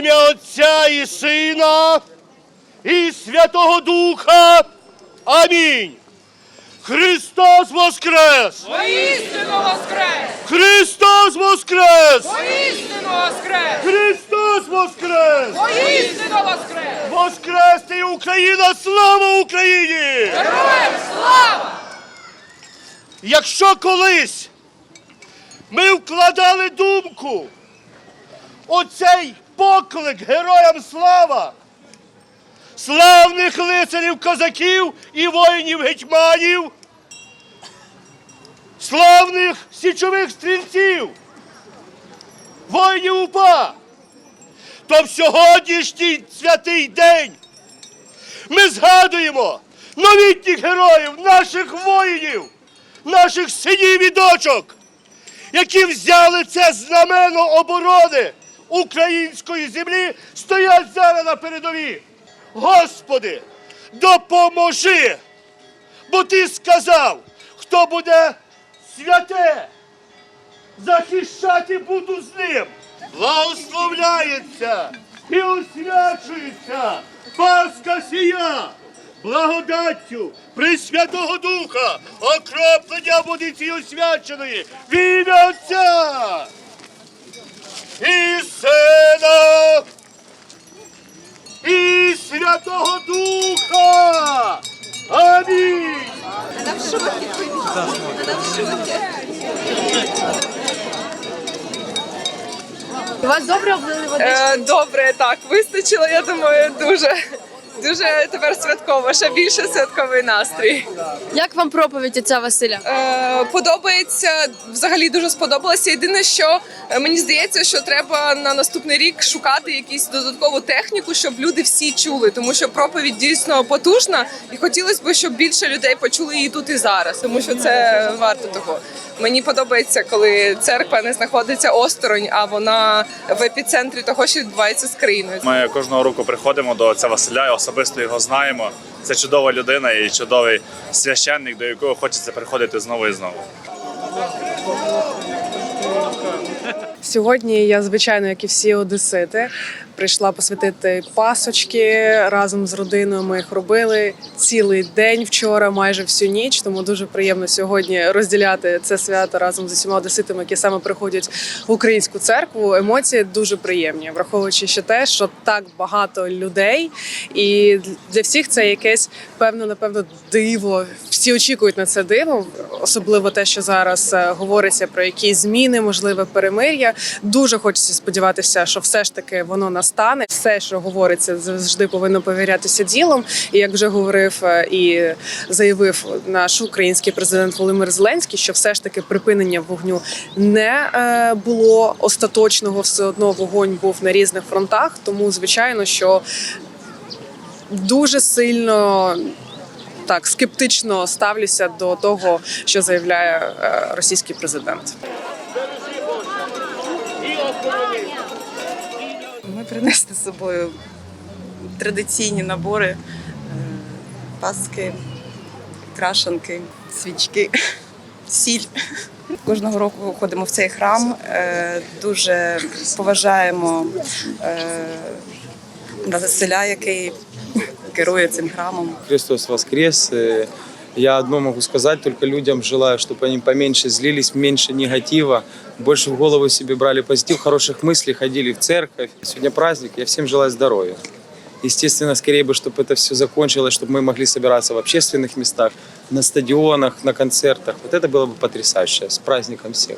ім'я Отця і Сина і Святого Духа. Амінь. Христос воскрес! Воістину воскрес! Христос воскрес! Воістину воскрес! Христос воскрес! Воістину воскрес! Воскрес ти Україна! Слава Україні! Героям слава! Якщо колись ми вкладали думку оцей поклик героям слава, славних лицарів козаків і воїнів гетьманів, славних січових стрільців, воїнів УПА, то в сьогоднішній святий день ми згадуємо новітніх героїв, наших воїнів, наших синів і дочок, які взяли це знамено оборони української землі, стоять зараз на передовій. Господи, допоможи! Бо ти сказав, хто буде святе, захищати буду з ним. Благословляється і освячується Пасха сія, благодаттю Пресвятого Духа, окроплення водиці освяченої, в ім'я Отця і Сина і Святого Духа. Амінь. Вас добре облили водичкою? Е, Добре, так, вистачило, я думаю, дуже. Дуже тепер святково, ще більше святковий настрій. Як вам проповідь отця Василя? Е, подобається, взагалі дуже сподобалося. Єдине, що е, мені здається, що треба на наступний рік шукати якусь додаткову техніку, щоб люди всі чули, тому що проповідь дійсно потужна, і хотілося б, щоб більше людей почули її тут і зараз, тому що це варто того. Мені подобається, коли церква не знаходиться осторонь, а вона в епіцентрі того, що відбувається з країною. Ми кожного року приходимо до отця Василя, і особисто його знаємо. Це чудова людина і чудовий священник, до якого хочеться приходити знову і знову. Сьогодні я, звичайно, як і всі одесити, прийшла посвятити пасочки разом з родиною. Ми їх робили цілий день вчора, майже всю ніч. Тому дуже приємно сьогодні розділяти це свято разом з усіма одеситами, які саме приходять в українську церкву. Емоції дуже приємні, враховуючи ще те, що так багато людей, і для всіх це якесь певно, напевно, диво. Всі очікують на це диво, особливо те, що зараз е, говориться про якісь зміни, можливе перемир'я. Дуже хочеться сподіватися, що все ж таки воно настане. Все, що говориться, завжди повинно повірятися ділом. І як вже говорив е, і заявив наш український президент Володимир Зеленський, що все ж таки припинення вогню не е, було остаточного, все одно вогонь був на різних фронтах. Тому звичайно, що дуже сильно. Так, скептично ставлюся до того, що заявляє е, російський президент. Ми принесли з собою традиційні набори, е, паски, крашанки, свічки, сіль. Кожного року ходимо в цей храм. е, Дуже поважаємо е, Василя, який керує цим храмом. Христос воскрес. Э, Я одно могу сказать, только людям желаю, чтобы они поменьше злились, меньше негатива, больше в голову себе брали позитив, хороших мыслей, ходили в церковь. Сегодня праздник, я всем желаю здоровья. Естественно, скорее бы, чтобы это все закончилось, чтобы мы могли собираться в общественных местах, на стадионах, на концертах. Вот это было бы потрясающе. С праздником всех.